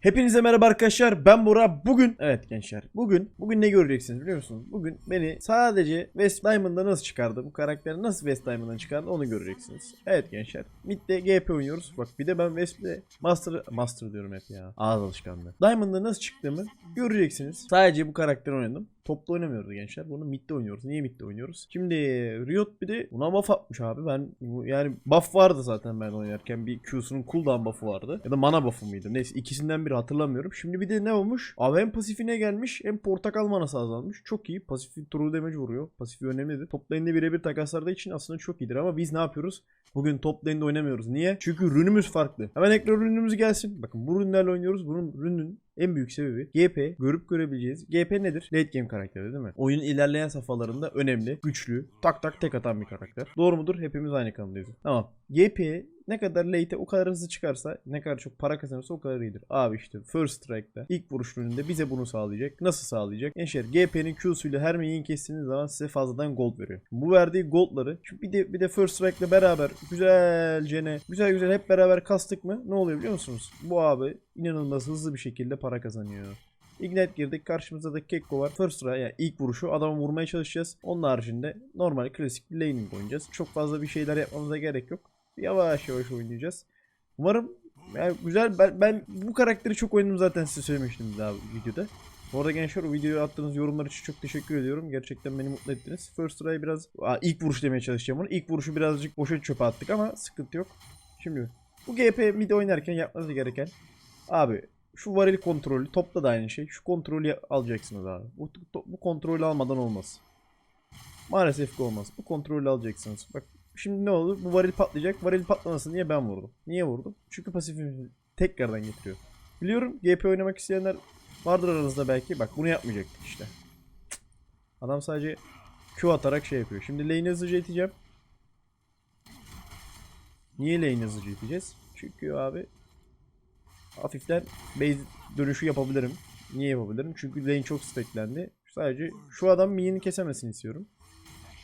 Hepinize merhaba arkadaşlar. Ben Bora. Bugün evet gençler. Bugün bugün ne göreceksiniz biliyor musunuz? Bugün beni sadece West Diamond'da nasıl çıkardı? Bu karakteri nasıl West Diamond'dan çıkardı onu göreceksiniz. Evet gençler. Mid'de GP oynuyoruz. Bak bir de ben West'de Master Master diyorum hep ya. Ağız alışkanlığı. Diamond'da nasıl çıktığımı göreceksiniz. Sadece bu karakteri oynadım. Topla oynamıyoruz gençler. Bunu midde oynuyoruz. Niye midde oynuyoruz? Şimdi Riot bir de buna buff atmış abi. Ben yani buff vardı zaten ben oynarken. Bir Q'sunun cooldown buff'ı vardı. Ya da mana buff'ı mıydı? Neyse ikisinden biri hatırlamıyorum. Şimdi bir de ne olmuş? Abi hem pasifine gelmiş hem portakal manası azalmış. Çok iyi. Pasifi true damage vuruyor. Pasifi önemlidir. Top lane'de birebir takaslarda için aslında çok iyidir ama biz ne yapıyoruz? Bugün top lane'de oynamıyoruz. Niye? Çünkü rünümüz farklı. Hemen ekran rünümüz gelsin. Bakın bu rünlerle oynuyoruz. Bunun rünün en büyük sebebi GP görüp görebileceğiz. GP nedir? Late game karakteri değil mi? Oyunun ilerleyen safhalarında önemli, güçlü, tak tak tek atan bir karakter. Doğru mudur? Hepimiz aynı kanıdayız. Tamam. GP ne kadar late'e o kadar hızlı çıkarsa, ne kadar çok para kazanırsa o kadar iyidir. Abi işte first strike'da ilk vuruş rününde bize bunu sağlayacak. Nasıl sağlayacak? Gençler GP'nin Q'suyla her main kestiğiniz zaman size fazladan gold veriyor. Bu verdiği goldları şu bir de bir de first strike'la beraber güzelce ne güzel güzel hep beraber kastık mı ne oluyor biliyor musunuz? Bu abi inanılmaz hızlı bir şekilde para kazanıyor. Ignite girdik. Karşımızda da Kekko var. First try yani ilk vuruşu adamı vurmaya çalışacağız. Onun haricinde normal klasik bir laning oynayacağız. Çok fazla bir şeyler yapmamıza gerek yok. Yavaş yavaş oynayacağız. Umarım yani güzel ben, ben bu karakteri çok oynadım zaten size söylemiştim daha videoda. Bu arada gençler o videoya attığınız yorumlar için çok teşekkür ediyorum. Gerçekten beni mutlu ettiniz. First try biraz Aa, ilk vuruş demeye çalışacağım onu. İlk vuruşu birazcık boşa çöpe attık ama sıkıntı yok. Şimdi bu GP mid oynarken yapmanız gereken abi şu varil kontrolü topta da aynı şey. Şu kontrolü alacaksınız abi. Bu, bu kontrolü almadan olmaz. Maalesef ki olmaz. Bu kontrolü alacaksınız. Bak şimdi ne oldu? Bu varil patlayacak. Varil patlamasın diye ben vurdum. Niye vurdum? Çünkü pasifimi tekrardan getiriyor. Biliyorum GP oynamak isteyenler vardır aranızda belki. Bak bunu yapmayacaktık işte. Adam sadece Q atarak şey yapıyor. Şimdi lane'i hızlıca iteceğim. Niye lane'i hızlıca iteceğiz? Çünkü abi hafiften base dönüşü yapabilirim. Niye yapabilirim? Çünkü lane çok stacklendi. Sadece şu adam minyonu kesemesini istiyorum.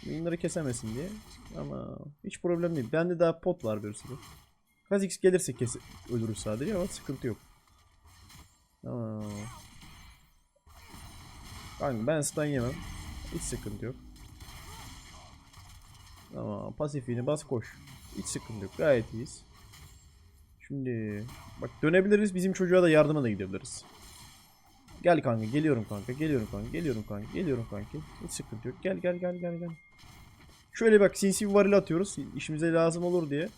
Minyonları kesemesin diye. Ama hiç problem değil. Bende daha pot var bir sürü. Kha'Zix gelirse kes ölürüz sadece ama sıkıntı yok. Tamam. Kanka ben stun yemem. Hiç sıkıntı yok. Tamam pasifini bas koş. Hiç sıkıntı yok. Gayet iyiyiz. Şimdi bak dönebiliriz. Bizim çocuğa da yardıma da gidebiliriz. Gel kanka geliyorum kanka geliyorum kanka geliyorum kanka geliyorum kanka. Hiç sıkıntı yok. Gel gel gel gel gel. Şöyle bak sinsi bir varil atıyoruz. İşimize lazım olur diye.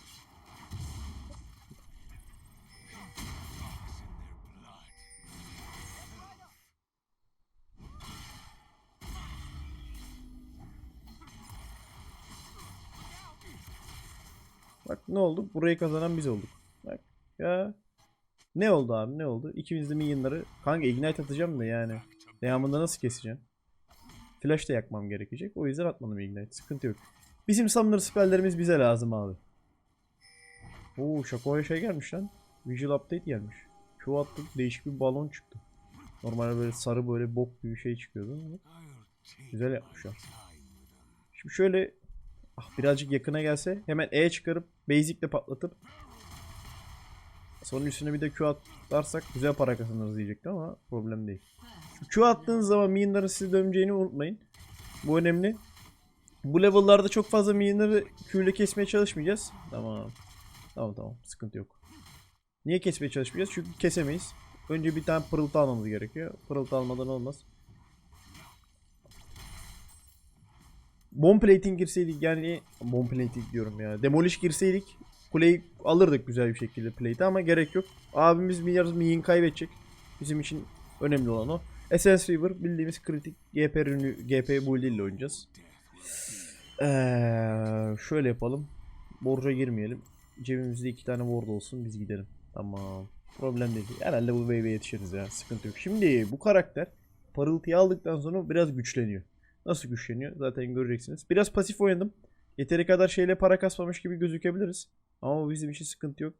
Bak ne oldu? Burayı kazanan biz olduk. Bak ya. Ne oldu abi ne oldu? İkimiz de minyonları. Kanka ignite atacağım da yani. Devamında nasıl keseceğim? Flash da yakmam gerekecek. O yüzden atmadım ignite. Sıkıntı yok. Bizim summoner spelllerimiz bize lazım abi. Oo Shaco'ya şey gelmiş lan. Visual update gelmiş. Q attık değişik bir balon çıktı. Normalde böyle sarı böyle bok gibi bir şey çıkıyordu. Güzel yapmışlar. Şimdi şöyle ah, birazcık yakına gelse hemen E çıkarıp basic'le patlatıp Sonra üstüne bir de Q atarsak güzel para kazanırız diyecektim ama problem değil. Şu Q attığınız zaman minyonların sizi döneceğini unutmayın. Bu önemli. Bu level'larda çok fazla minyonları Q ile kesmeye çalışmayacağız. Tamam. Tamam tamam sıkıntı yok. Niye kesmeye çalışmayacağız? Çünkü kesemeyiz. Önce bir tane pırıltı almamız gerekiyor. Pırıltı almadan olmaz. Bomb plating girseydik yani bomb plating diyorum ya. Demolish girseydik kuleyi alırdık güzel bir şekilde plate'i ama gerek yok. Abimiz milyar minyon kaybedecek. Bizim için önemli olan o. Essence River bildiğimiz kritik GP ürünü GP build ile oynayacağız. Ee, şöyle yapalım. Borca girmeyelim. Cebimizde iki tane ward olsun biz gidelim. Tamam. Problem değil. Herhalde bu wave'e yetişiriz ya. Sıkıntı yok. Şimdi bu karakter parıltıyı aldıktan sonra biraz güçleniyor. Nasıl güçleniyor? Zaten göreceksiniz. Biraz pasif oynadım. Yeteri kadar şeyle para kasmamış gibi gözükebiliriz. Ama bu bizim için sıkıntı yok.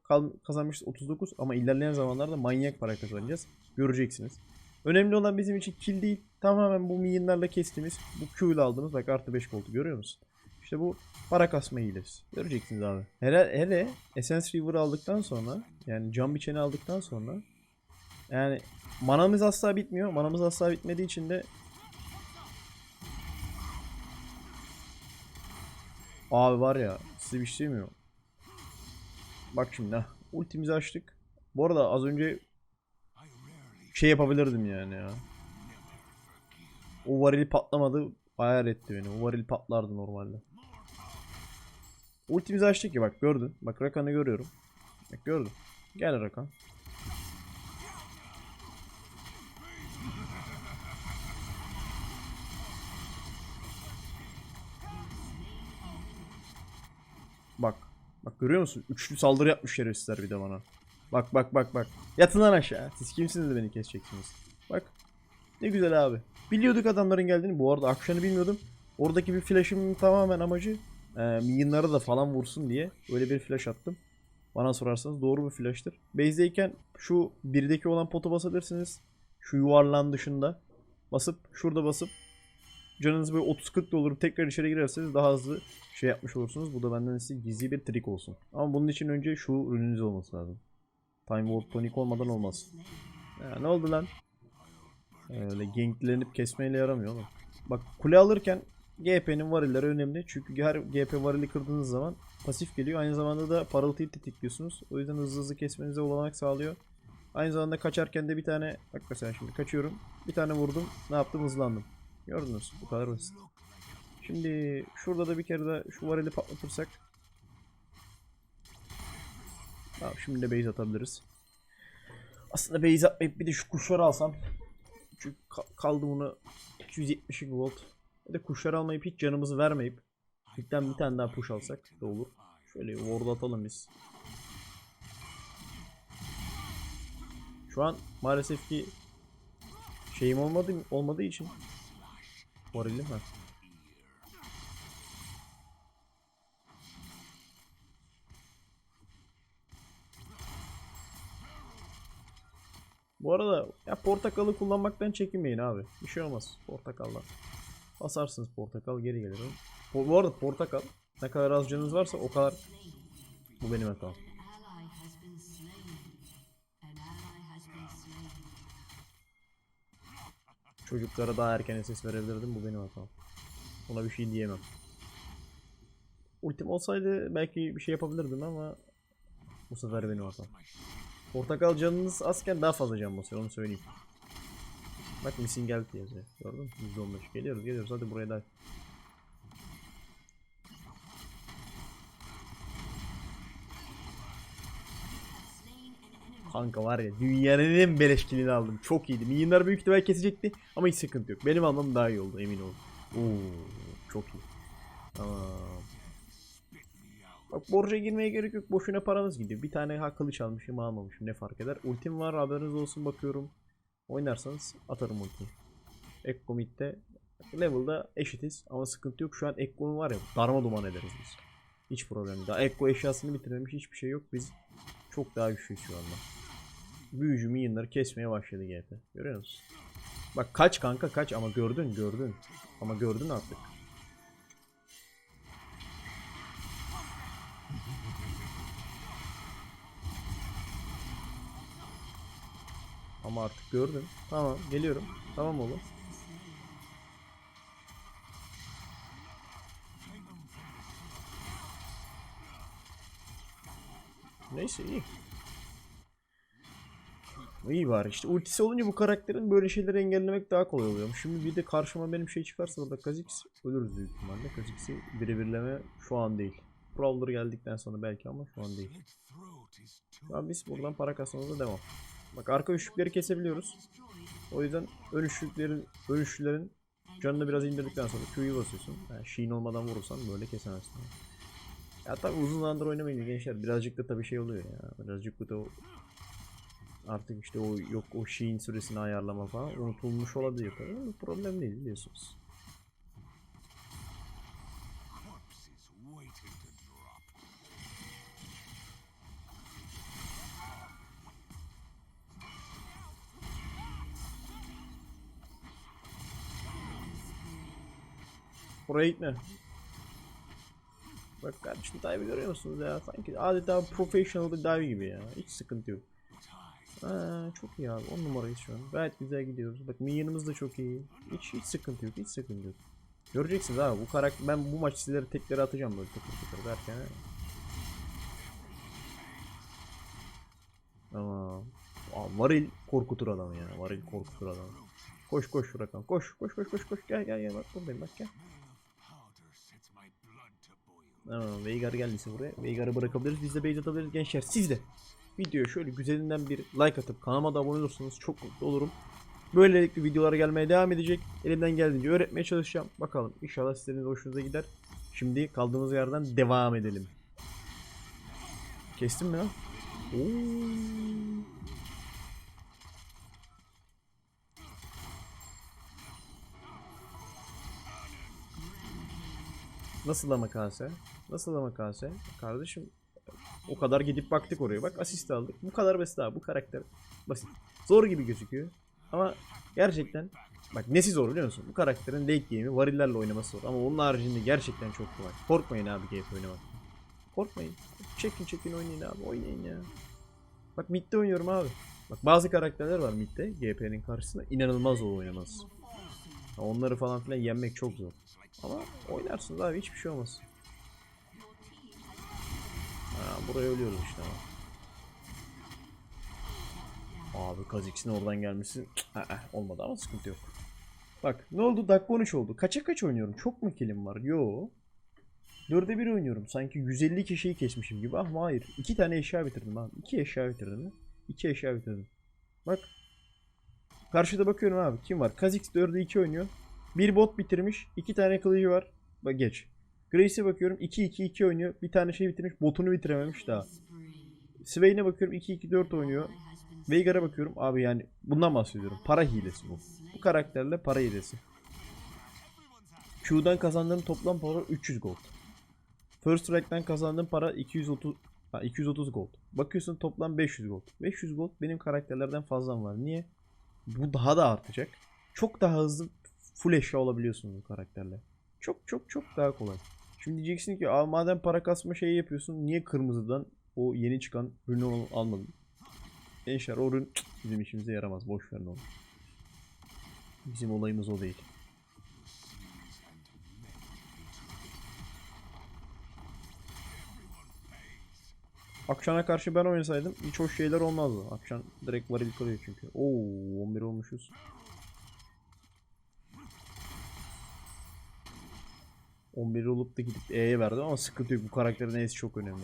Kazanmışız 39 ama ilerleyen zamanlarda manyak para kazanacağız. Göreceksiniz. Önemli olan bizim için kill değil. Tamamen bu minyonlarla kestiğimiz bu Q ile aldığımız bak artı 5 koltuğu görüyor musun? İşte bu para kasma hilesi. Göreceksiniz abi. Hele, hele Essence River aldıktan sonra yani cam biçeni aldıktan sonra Yani manamız asla bitmiyor. Manamız asla bitmediği için de Abi var ya size bir şey mi? Bak şimdi. Ultimizi açtık. Bu arada az önce şey yapabilirdim yani ya. O varil patlamadı. Ayar etti beni. O varil patlardı normalde. Ultimizi açtık ya bak gördün. Bak Rakan'ı görüyorum. Bak gördün. Gel Rakan. Bak. Bak görüyor musun? Üçlü saldırı yapmış şerefsizler bir de bana. Bak bak bak bak. Yatın lan aşağı. Siz kimsiniz de beni keseceksiniz. Bak. Ne güzel abi. Biliyorduk adamların geldiğini. Bu arada akşamı bilmiyordum. Oradaki bir flash'ımın tamamen amacı e, minyonları da falan vursun diye öyle bir flash attım. Bana sorarsanız doğru bir flash'tır. Base'deyken şu birdeki olan potu basabilirsiniz. Şu yuvarlağın dışında basıp şurada basıp canınız böyle 30-40 olur tekrar içeri girerseniz daha hızlı şey yapmış olursunuz. Bu da benden size gizli bir trik olsun. Ama bunun için önce şu ürününüz olması lazım. Time Warp Tonic olmadan olmaz. Ya, ne oldu lan? Öyle ganklenip kesmeyle yaramıyor oğlum. Bak kule alırken GP'nin varilleri önemli. Çünkü her GP varili kırdığınız zaman pasif geliyor. Aynı zamanda da parıltıyı tetikliyorsunuz. O yüzden hızlı hızlı kesmenize olanak sağlıyor. Aynı zamanda kaçarken de bir tane bak mesela şimdi kaçıyorum. Bir tane vurdum. Ne yaptım? Hızlandım. Gördünüz. Bu kadar basit. Şimdi şurada da bir kere de şu varili patlatırsak. Tamam şimdi de base atabiliriz. Aslında base atmayıp bir de şu kuşları alsam. Çünkü ka- kaldı bunu 270 gold. Bir de kuşları almayıp hiç canımızı vermeyip Ligden bir tane daha push alsak da olur. Şöyle ward atalım biz. Şu an maalesef ki şeyim olmadı olmadığı için Varilim ha. Bu arada ya portakalı kullanmaktan çekinmeyin abi. Bir şey olmaz portakaldan. Basarsınız portakal geri gelir. Bu arada portakal ne kadar az canınız varsa o kadar bu benim hatam. Çocuklara daha erken ses verebilirdim bu benim hatam. Ona bir şey diyemem. Ultim olsaydı belki bir şey yapabilirdim ama bu sefer benim hatam. Portakal canınız azken daha fazla can basıyor onu söyleyeyim. Bak missing geldi yazıyor. Gördün mü? %15. Geliyoruz geliyoruz hadi buraya da. Kanka var ya dünyanın en beleş killini aldım. Çok iyiydi. Minyonlar büyük ihtimal kesecekti ama hiç sıkıntı yok. Benim almam daha iyi oldu emin olun. Oo, çok iyi. Tamam. Bak borca girmeye gerek yok. Boşuna paranız gidiyor. Bir tane ha kılıç almışım almamışım. Ne fark eder. Ultim var haberiniz olsun bakıyorum. Oynarsanız atarım ultiyi. Ekko midde level'da eşitiz ama sıkıntı yok. Şu an Ekko'nu var ya darma duman ederiz biz. Hiç problem değil. Daha Ekko eşyasını bitirmemiş hiçbir şey yok. Biz çok daha güçlüyüz şu anda. Büyücü minyonları kesmeye başladı GP. Görüyor musun? Bak kaç kanka kaç ama gördün gördün. Ama gördün artık. Ama artık gördün. Tamam geliyorum. Tamam oğlum. Neyse iyi. İyi var işte ultisi olunca bu karakterin böyle şeyleri engellemek daha kolay oluyor. Şimdi bir de karşıma benim şey çıkarsa orada Kha'Zix ölürüz büyük ihtimalle. Kha'Zix'i birebirleme şu an değil. Prowler geldikten sonra belki ama şu an değil. An biz buradan para kasmamıza devam. Bak arka üçlükleri kesebiliyoruz. O yüzden ön üçlüklerin, ön üçlülerin canını biraz indirdikten sonra Q'yu basıyorsun. Yani Sheen olmadan vurursan böyle kesemezsin. Ya tabi uzun zamandır oynamayınca gençler birazcık da tabi şey oluyor ya. Birazcık da artık işte o yok o Sheen süresini ayarlama falan unutulmuş olabilir tabii ama problem değil biliyorsunuz. Buraya gitme. Bak kardeşim dive görüyor musunuz ya? Sanki adeta professional bir dive gibi ya. Hiç sıkıntı yok. Aa, çok iyi abi. 10 numarayız şu an. Gayet güzel gidiyoruz. Bak minyonumuz da çok iyi. Hiç hiç sıkıntı yok. Hiç sıkıntı yok. Göreceksiniz abi bu karakter ben bu maç sizlere tekleri atacağım böyle tıkır tıkır derken. ha. Tamam. Varil korkutur adamı ya. Varil korkutur adamı. Koş koş Furkan. Koş koş koş koş koş. Gel gel gel bak buradayım bak gel. Tamam Veigar geldiyse buraya. Veigar'ı bırakabiliriz. Biz de base atabiliriz gençler. Siz de videoya şöyle güzelinden bir like atıp kanalıma da abone olursanız çok mutlu olurum. Böylelikle videolar gelmeye devam edecek. Elimden geldiğince öğretmeye çalışacağım. Bakalım inşallah sizlerin hoşunuza gider. Şimdi kaldığımız yerden devam edelim. Kestim mi lan? Oo. Nasıl ama kase? Nasıl ama kase? Kardeşim o kadar gidip baktık oraya. Bak asist aldık. Bu kadar basit abi. Bu karakter basit. Zor gibi gözüküyor. Ama gerçekten bak nesi zor biliyor musun? Bu karakterin late game'i varillerle oynaması zor. Ama onun haricinde gerçekten çok kolay. Korkmayın abi GP oynamak. Korkmayın. Çekin çekin oynayın abi. Oynayın ya. Bak midde oynuyorum abi. Bak bazı karakterler var midde GP'nin karşısında. inanılmaz zor oynaması. Ya Onları falan filan yenmek çok zor. Ama oynarsınız abi hiçbir şey olmaz. Buraya ölüyoruz işte ama. Abi Kazix'in oradan gelmesi aa, olmadı ama sıkıntı yok. Bak ne oldu? Dakika 13 oldu. Kaça kaç oynuyorum? Çok mu kilim var? Yo. 4'e 1 oynuyorum. Sanki 150 kişiyi kesmişim gibi ama hayır. 2 tane eşya bitirdim abi. 2 eşya bitirdim ya. 2 eşya bitirdim. Bak. Karşıda bakıyorum abi. Kim var? Kha'Zix 4'e 2 oynuyor. Bir bot bitirmiş. 2 tane kılıcı var. Bak geç. Grace'e bakıyorum 2-2-2 oynuyor. Bir tane şey bitirmiş. Botunu bitirememiş daha. Swain'e bakıyorum 2-2-4 oynuyor. Veigar'a bakıyorum abi yani bundan bahsediyorum. Para hilesi bu. Bu karakterle para hilesi. Q'dan kazandığım toplam para 300 gold. First Strike'den kazandığım para 230 ha, 230 gold. Bakıyorsun toplam 500 gold. 500 gold benim karakterlerden fazlam var. Niye? Bu daha da artacak. Çok daha hızlı full eşya olabiliyorsun bu karakterle. Çok çok çok daha kolay. Şimdi diyeceksin ki madem para kasma şeyi yapıyorsun niye kırmızıdan o yeni çıkan ürünü al- almadın? Gençler o ürün bizim işimize yaramaz. Boş verin onu. Bizim olayımız o değil. Akşam'a karşı ben oynasaydım hiç hoş şeyler olmazdı. Akşam direkt varil kalıyor çünkü. Oo 11 olmuşuz. 11 olup da gidip E'ye verdim ama sıkıntı yok. Bu karakterin E'si çok önemli.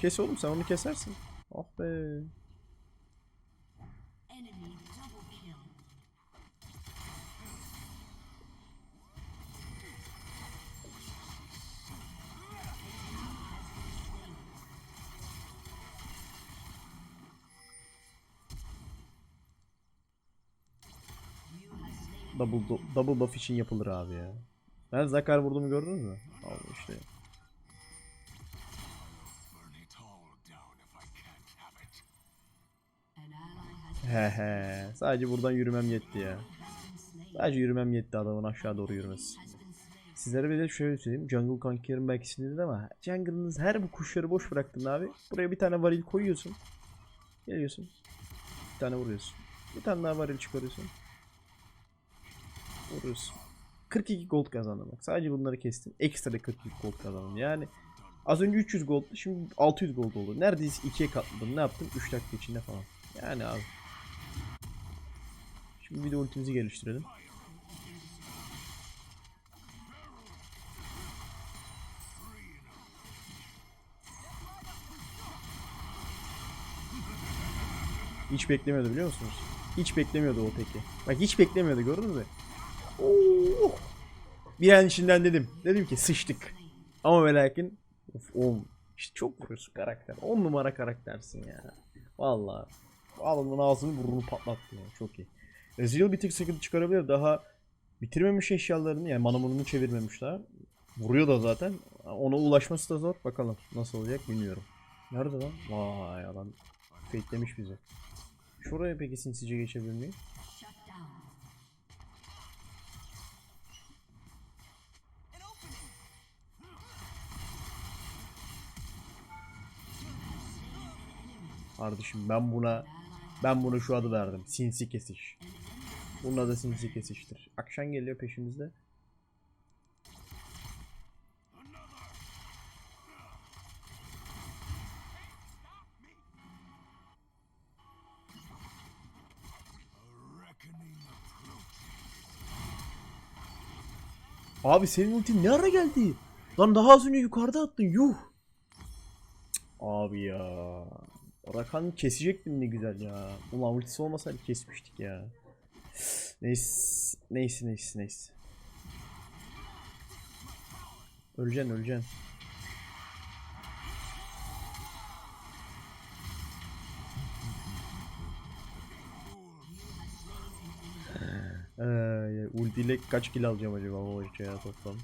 Kes oğlum sen onu kesersin. Ah be. Enemy double kill. Double, do- double buff için yapılır abi ya. Ben Zakar vurduğumu gördünüz mü? Abi işte. He. Sadece buradan yürümem yetti ya. Sadece yürümem yetti adamın aşağı doğru yürümesi. Sizlere bir de şöyle söyleyeyim. Jungle Conquer'ın belki sinirli ama Jungle'ınız her bu kuşları boş bıraktın abi. Buraya bir tane varil koyuyorsun. Geliyorsun. Bir tane vuruyorsun. Bir tane daha varil çıkarıyorsun. Vuruyorsun. 42 gold kazandım bak. Sadece bunları kestim. Ekstra da 42 gold kazandım. Yani az önce 300 gold'du. Şimdi 600 gold oldu. Neredeyse ikiye katladım. Ne yaptım? 3 dakika içinde falan. Yani abi. Şimdi bir de ultimizi geliştirelim. Hiç beklemiyordu biliyor musunuz? Hiç beklemiyordu o teki. Bak hiç beklemiyordu gördünüz mü? Oo! Bir an içinden dedim. Dedim ki sıçtık. Ama ve lakin of, oğlum, işte çok vuruyorsun karakter. 10 numara karaktersin ya. Vallahi. Adamın ağzını burnunu patlattı ya. Çok iyi. Ezreal bir tık sıkıntı çıkarabilir. Daha bitirmemiş eşyalarını yani manamurunu çevirmemiş daha. Vuruyor da zaten. Ona ulaşması da zor. Bakalım nasıl olacak bilmiyorum. Nerede lan? Vay adam fake'lemiş bizi. Şuraya peki sinsice geçebilir miyim? Kardeşim ben buna ben buna şu adı verdim. Sinsi kesiş. Bunun adı sinsi kesiştir. Akşam geliyor peşimizde. Abi senin ultin ne ara geldi? Lan daha az önce yukarıda attın yuh. Cık, Abi ya. Rakan kesecektim ne güzel ya. Ulan ultisi olmasaydı kesmiştik ya. Neyse neyse neyse neyse. Öleceksin öleceksin. Ee, ultiyle kaç kill alacağım acaba o ya toplam?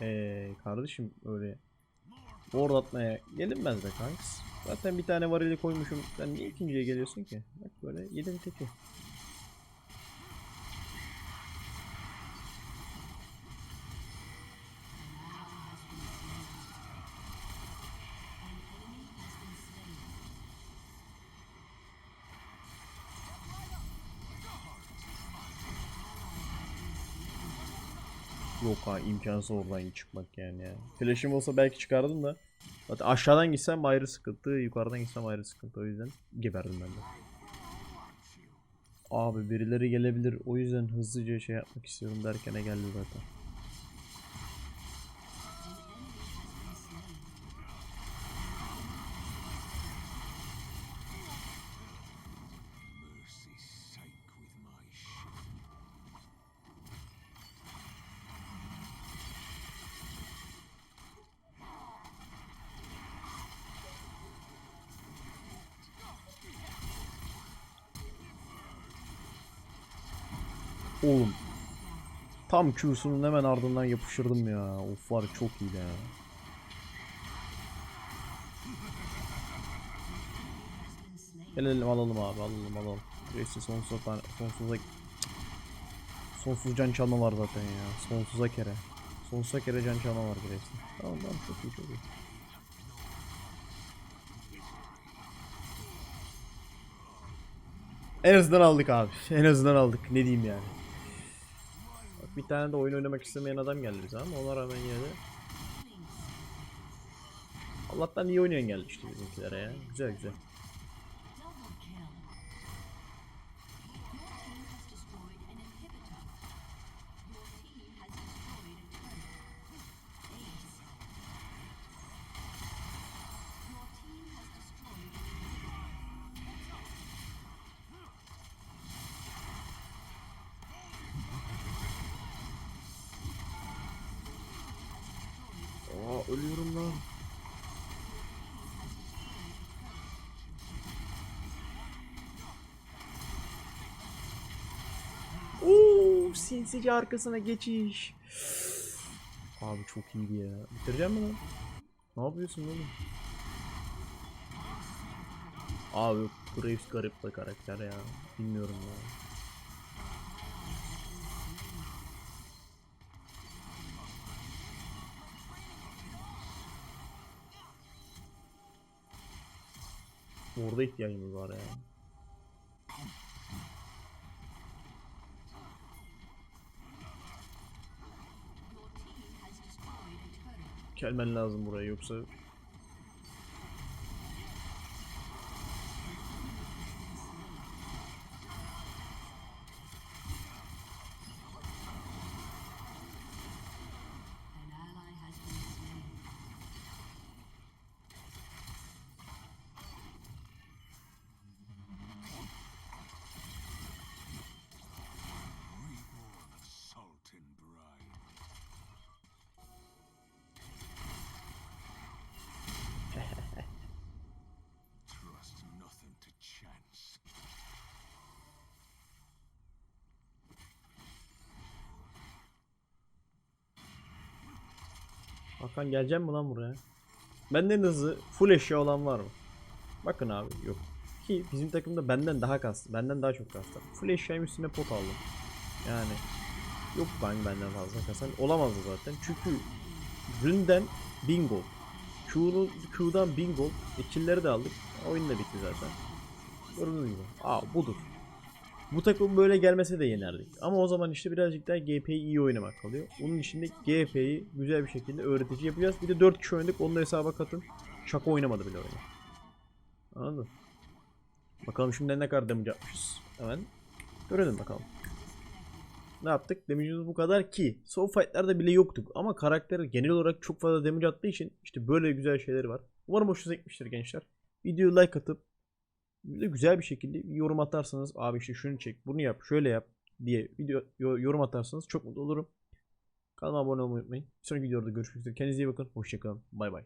Ee, kardeşim öyle board atmaya gelinmez be kanks. Zaten bir tane varili koymuşum. Sen niye ikinciye geliyorsun ki? Bak böyle yedim teki. Yok ha imkansız oradan çıkmak yani ya. Flash'im olsa belki çıkardım da. Zaten aşağıdan gitsem ayrı sıkıntı, yukarıdan gitsem ayrı sıkıntı. O yüzden geberdim ben de. Abi birileri gelebilir. O yüzden hızlıca şey yapmak istiyorum derken geldi zaten. Oğlum. Tam Q'sunun hemen ardından yapıştırdım ya. Of var çok iyi ya. Gelelim alalım abi alalım alalım. Grace'i sonsuza sonsuza Sonsuz can çalma var zaten ya. Sonsuza kere. Sonsuza kere can çalma var Grace'in. Tamam tamam çok iyi çok iyi. En azından aldık abi. En azından aldık. Ne diyeyim yani. Bir tane de oyun oynamak istemeyen adam geldi bize ama ona rağmen yine Allah'tan iyi oynayan geldi işte bizimkilere ya. Güzel güzel. Ölüyorum lan. Oo, sinsice arkasına geçiş. Abi çok iyiydi ya. Bitireceğim mi lan? Ne yapıyorsun oğlum? Abi Graves garip bir karakter ya. Bilmiyorum ya. Orada ihtiyacımız var ya. Turret. Gelmen lazım buraya yoksa Hakan gelecek mi lan buraya? Benden hızlı full eşya olan var mı? Bakın abi yok. Ki bizim takımda benden daha kastı. Benden daha çok kastı. Full eşyayım üstüne pot aldım. Yani yok ben benden fazla kasan. Olamazdı zaten. Çünkü Ründen bingo. Q'nu Q'dan bingo. Kill'leri de aldık. Oyun da bitti zaten. Gördüğünüz gibi. Aa budur. Bu takım böyle gelmese de yenerdik. Ama o zaman işte birazcık daha GP'yi iyi oynamak kalıyor. Onun için de GP'yi güzel bir şekilde öğretici yapacağız. Bir de 4 kişi oynadık. Onu da hesaba katın. Şaka oynamadı bile oyunu. Anladın? Bakalım şimdi ne kadar damage yapmışız. Hemen görelim bakalım. Ne yaptık? Damage'imiz bu kadar ki son fight'larda bile yoktuk. Ama karakter genel olarak çok fazla damage attığı için işte böyle güzel şeyleri var. Umarım hoşunuza gitmiştir gençler. Videoyu like atıp bir de güzel bir şekilde bir yorum atarsanız abi işte şunu çek, bunu yap, şöyle yap diye video yo- yorum atarsanız çok mutlu olurum. Kanalıma abone olmayı unutmayın. Bir sonraki videoda görüşmek üzere. Kendinize iyi bakın. Hoşçakalın. Bay bay.